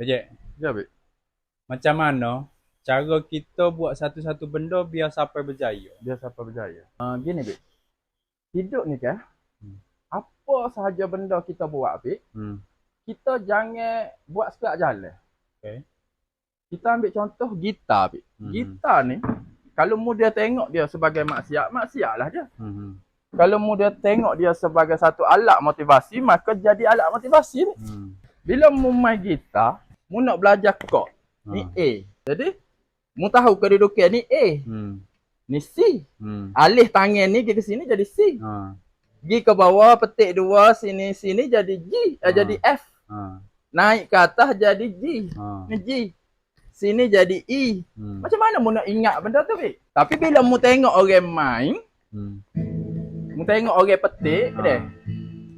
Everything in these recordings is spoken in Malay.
Bejek, Ya, Bik. macam mana cara kita buat satu-satu benda biar sampai berjaya? Dia siapa berjaya. Uh, gini, Bik. Hidup ni kan, Hmm. apa sahaja benda kita buat, Bik, Hmm. kita jangan buat sekat jalan. Okay. Kita ambil contoh gitar, Bik. Hmm. Gitar ni, kalau mu dia tengok dia sebagai maksiat, maksiatlah dia. Hmm. Kalau mu dia tengok dia sebagai satu alat motivasi, maka jadi alat motivasi ni. Hmm. Bila mu main gitar, mu nak belajar chord. Ni Ha. A. Jadi, mu tahu kedudukan ni A, Hmm. ni C. Hmm. Alih tangan ni pergi ke sini jadi C. Ha. Pergi ke bawah, petik dua, sini sini jadi G, eh, Ha. jadi F. Ha. Naik ke atas jadi G. Ha. Ni G. Sini jadi E. Hmm. Macam mana mu nak ingat benda tu, Bik? Tapi bila mu tengok orang main, Hmm. mu tengok orang petik, Ha. dia,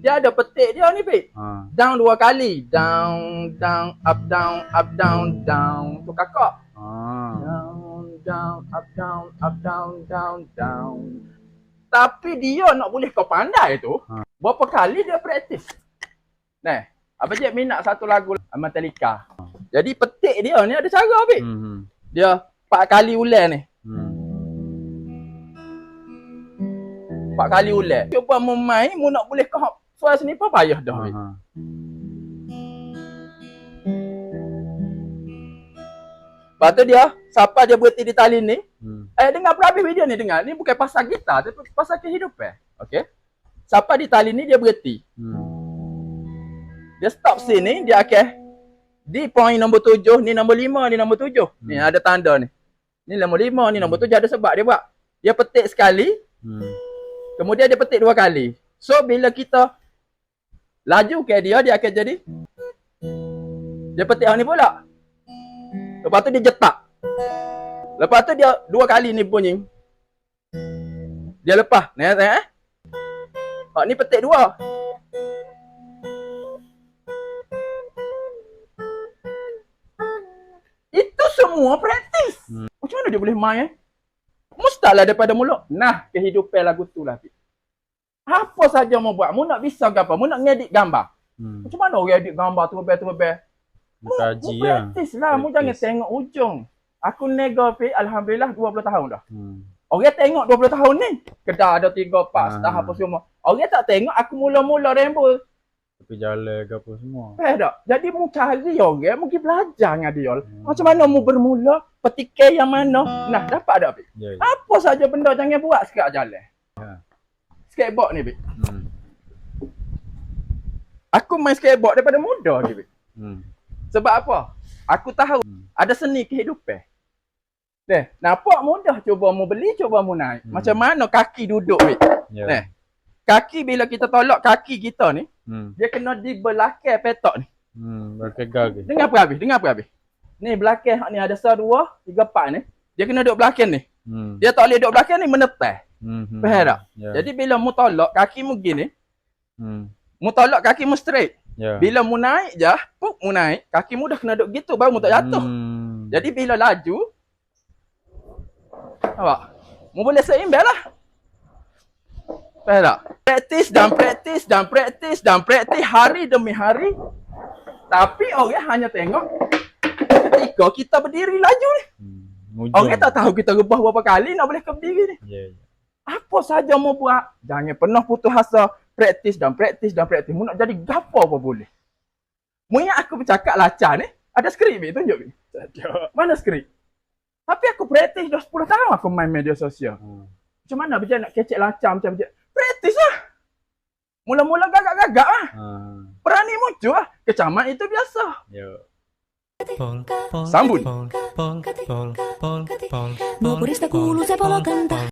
dia ada petik dia ni, Bik. Ha. Down dua kali. Down, down, up, down, up, down, down. Tu kakak. Ha. Down, down, up, down, up, down, down, down. Tapi dia nak boleh kau pandai tu, Ha. berapa kali dia praktis? Nah, apa je minat satu lagu Metallica. Jadi petik dia ni ada cara, Bik. Hmm. Dia empat kali ulang ni. Hmm. Empat kali ulang. Cuba mu main, mu nak boleh kau suara seni pun payah dah. Ha. Lepas tu dia, siapa dia berhenti di tali ni, Hmm. Eh dengar berhabis video ni dengar. Ni bukan pasal gitar tapi pasal kehidupan. Okey. Siapa di tali ni dia berhenti. Hmm. Dia stop sini dia akan di poin nombor tujuh ni nombor lima ni nombor tujuh. Ni Hmm. ada tanda ni. Ni nombor lima ni nombor tujuh ada sebab dia buat. Dia petik sekali, Hmm. kemudian dia petik dua kali. So bila kita laju ke dia dia akan jadi dia petik hang ni pula. Lepas tu dia jetak. Lepas tu dia dua kali ni bunyi. Dia lepas. Ni tengok eh. Hak ni petik dua. Itu semua praktis. Hmm. Macam mana dia boleh main eh? Mustahil daripada mulut. Nah, kehidupan lagu tu lah. Pik. Apa saja mau buat. Mu nak bisa ke apa? Mu nak ngedit gambar. Hmm. Macam mana orang edit gambar tu bebel tu bebel? Mu, Kaji mu lah. praktis lah. Mu jangan Praktis. tengok ujung. Aku nego Pik, Alhamdulillah 20 tahun dah. Hmm. Orang tengok 20 tahun ni. Kedah ada 3, 4, Ah. setah apa semua. Orang tak tengok aku mula-mula rainbow. Tapi jalan ke apa semua. Faham tak? Jadi mu cari orang, mu pergi belajar dengan dia. Hmm. Macam mana mu bermula, petikai yang mana. Nah, dapat tak Pik? Ya. ya. Apa saja benda jangan buat sekat jalan. Ya. Skateboard ni, Pik. Hmm. Aku main skateboard daripada muda ni, Pik. Hmm. Sebab apa? Aku tahu Hmm. ada seni kehidupan. Deh, nampak mudah cuba mu beli, cuba mu naik. Hmm. Macam mana kaki duduk, Pik? Ya. Nah. Kaki bila kita tolak kaki kita ni, Hmm. dia kena di belakang petok ni. Hmm. Berkegal ke? Dengar apa habis? Dengar apa habis? Ni belakang hak ni ada satu dua, tiga, empat ni. Dia kena duduk belakang ni. Hmm. Dia tak boleh duduk belakang ni menetas. Hmm. Faham tak? Ya. Jadi bila mu tolak kaki mu gini, Hmm. mu tolak kaki mu straight. Ya. Bila mu naik je, puk mu naik, kaki mu dah kena duduk gitu baru mu tak jatuh. Hmm. Jadi bila laju, nampak? Mu boleh seimbang lah. Faham tak? Praktis dan praktis dan praktis dan praktis hari demi hari. Tapi orang hanya tengok ketika kita berdiri laju ni. Hmm. Orang tak tahu kita rebah berapa kali nak boleh ke berdiri ni. Ya. ya. Apa saja mau buat, jangan pernah putus asa. Praktis dan praktis dan praktis. Mu nak jadi gapo apa boleh. Mu yang aku bercakap lacak ni, ada skrip ni tunjuk ni. Mana skrip? Tapi aku praktis dah 10 tahun aku main media sosial. Hmm. Macam mana macam nak kecek lacam macam macam Praktis lah. Mula-mula gagak-gagak lah. Ah. Berani muncul lah. Kecaman itu biasa. Ya. Sambut. Kantaa.